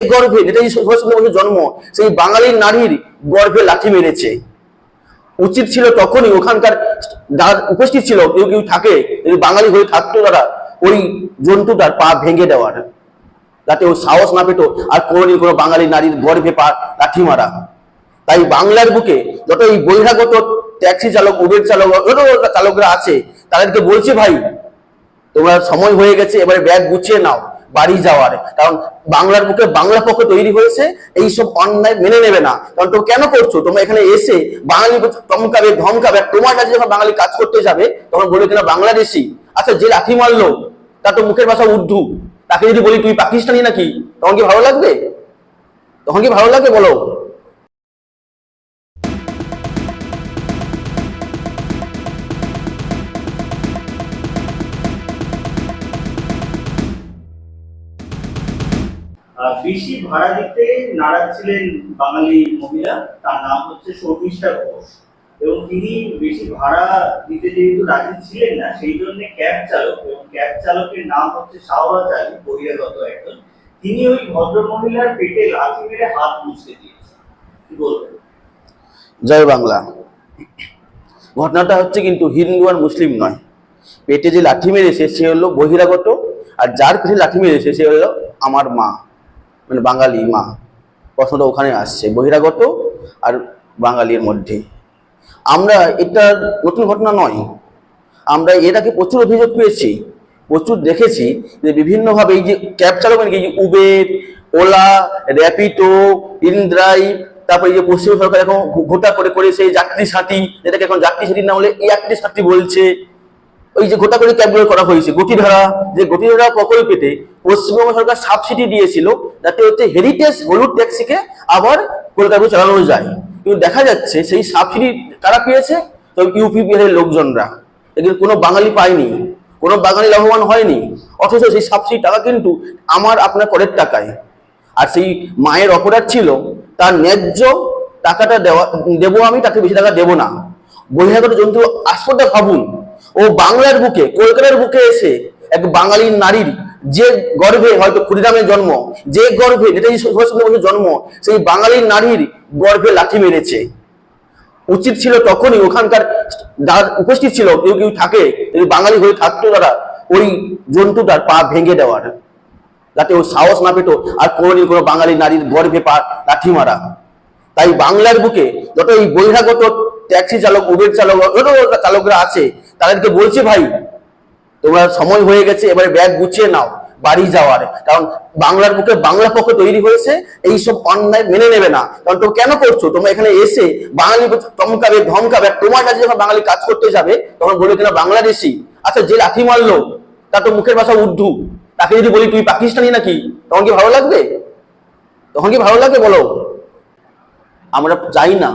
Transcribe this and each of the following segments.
গর্ভে নেতাজি সুভাষচন্দ্র বসুর জন্ম, সেই বাঙালির নারীর গর্ভে লাঠি মেরেছে। উচিত ছিল তখনই ওখানকার যারা উপস্থিত ছিল, কেউ কেউ থাকে বাঙালি হয়ে থাকতো তারা, ওই জন্তুটার পা ভেঙে দেওয়ার, যাতে ও সাহস না পেতো, আর কোনোদিন কোনো বাঙালি নারীর গর্ভে পা লাঠি মারা। তাই বাংলার বুকে যত এই বহিরাগত ট্যাক্সি চালক, উবের চালক, যত চালকরা আছে, তাদেরকে বলছে ভাই, তোমরা সময় হয়ে গেছে, এবারে ব্যাগ গুছিয়ে নাও। বাড়ি যাওয়ার। কারণ বাংলার বুকে বাংলা পক্ষ তৈরি হয়েছে, এইসব অন্যায় মেনে নেবে না। কারণ তুমি কেন করছ? তোমরা এখানে এসে বাঙালি ধমকাবে, আর তোমার কাছে যখন বাঙালি কাজ করতে যাবে, তখন বলবে কিনা বাংলাদেশি। আচ্ছা যে লাঠি মারলো তা তো মুখের ভাষা উর্ধু তাকে যদি বলি, তুই পাকিস্তানি নাকি? তখন কি ভালো লাগবে? তখন কি ভালো লাগবে বলো? বেশি ভাড়া দিতে নারাজ ছিলেন বাঙালি মহিলা, তার নাম হচ্ছে শর্মিষ্ঠা ঘোষ। এবং তিনি বেশি ভাড়া দিতে যেহেতু রাজি ছিলেন না, সেই জন্য ক্যাব চালক এবং ক্যাব চালকের নাম হচ্ছে শাহবাজ আলী, বহিরাগত একজন। তিনি ওই ভদ্র মহিলার পেটে লাথি মেরে হাত মুছতে দিয়েছেন। কি বলবেন? জয় বাংলা। ঘটনাটা হচ্ছে কিন্তু হিন্দু আর মুসলিম নয়। পেটে যে লাঠি মেরেছে সে হলো বহিরাগত, আর যার পেটে লাঠি মেরেছে সে হলো আমার মা। মানে বাঙালি মা প্রশ্নটা ওখানে আসছে বহিরাগত আর বাঙালির মধ্যে। আমরা এটা নতুন ঘটনা নয়। আমরা আগে প্রচুর অভিযোগ পেয়েছি প্রচুর দেখেছি যে বিভিন্নভাবে এই যে ক্যাব চালক মানে কি, উবের ওলা র্যাপিডো ইনড্রাইভ তারপরে যে পশ্চিম সরকার এখন ঘোটা করে করে সেই যাত্রী সাথী যেটাকে এখন যাত্রী সাথী না হলে ইয়াত্রী সাথী বলছে। ওই যে গোটা করে ক্যাবগুলো করা হয়েছে গতিধারা যে গতিধারা প্রকল্পেতে পশ্চিমবঙ্গ সরকার সাবসিডি দিয়েছিল যাতে হচ্ছে হেরিটেজ হলুদ ট্যাক্সিকে আবার কলকাতা চালানো যায়। কিন্তু দেখা যাচ্ছে সেই সাবসিডি কারা পেয়েছে? তো ইউপি বিহারের লোকজনরা। এগুলো কোনো বাঙালি পায়নি, কোনো বাঙালি লাভবান হয়নি। অথচ সেই সাবসিডি টাকা কিন্তু আমার আপনার করের টাকায়। আর সেই মায়ের অপরাধ ছিল, তার ন্যায্য টাকাটা দেওয়া, দেবো আমি, তাকে বেশি টাকা দেবো না। বহিরাগত জন্তু আসপদটা ভাবুন, ও বাংলার বুকে, কলকাতার বুকে এসে এক বাঙালি নারীর যে গর্ভে হয়তো ক্ষুদিরামের জন্ম, যে গর্ভে নেতাজি সুভাষচন্দ্র বসুর জন্ম, সেই বাঙালি নারীর গর্ভে লাঠি মেরেছে। উচিত ছিল তখনই ওখানকার উপস্থিত ছিল, কেউ কেউ থাকে, যদি বাঙালি হয়ে থাকতো তারা ওই জন্তুটার পা ভেঙে দেওয়ার, যাতে ও সাহস না পেতো আর কোনোদিন কোনো বাঙালি নারীর গর্ভে পা লাঠি মারা। তাই বাংলার বুকে যত এই বহিরাগত ট্যাক্সি চালক, উবের চালক চালকরা আছে, তাদেরকে বলছে ভাই তোমরা সময় হয়ে গেছে, এবারে ব্যাগ গুছিয়ে নাও, বাড়ি যাওয়ার। কারণ বাংলার বুকে বাংলা পক্ষ তৈরি হয়েছে, এইসব অন্যায় মেনে নেবে না। কারণ তো কেন করছ? তোমরা এখানে এসে বাঙালি চমকাবে, ধমকাবে তোমার কাছে যখন বাঙালি কাজ করতে যাবে, তখন বলবে কিনা বাংলাদেশি। আচ্ছা যে লাঠি মারলো, তার তো মুখের ভাষা উর্দু। তাকে যদি বলি, তুই পাকিস্তানি নাকি? তখন কি ভালো লাগবে? তখন কি ভালো লাগবে বলো? আমরা চাই না।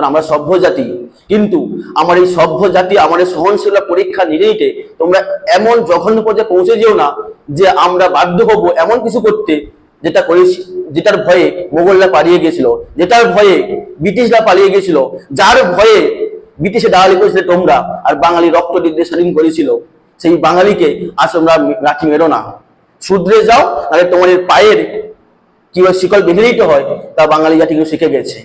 কারণ আমরা সভ্য জাতি কিন্তু আমার এই সভ্য জাতি আমার এই সহনশীলতা পরীক্ষা নিতে নিতে তোমরা এমন জঘন্য পর্যায়ে পৌঁছে যেও না যে আমরা বাধ্য হব এমন কিছু করতে যেটা করেছি যেটার ভয়ে মোগলরা পালিয়ে গেছিল যেটার ভয়ে ব্রিটিশরা পালিয়ে গেছিল যার ভয়ে ব্রিটিশে দাঁড়ালি করেছিল তোমরা আর বাঙালি রক্ত দিতে স্বাধীন করেছিল, সেই বাঙালিকে আজ তোমরা রাখি মেরো না। শুধরে যাও তাহলে তোমাদের পায়ের কীভাবে শিকল বেঁধে দিতে হয়, তা বাঙালি জাতি কিন্তু শিখে গেছে।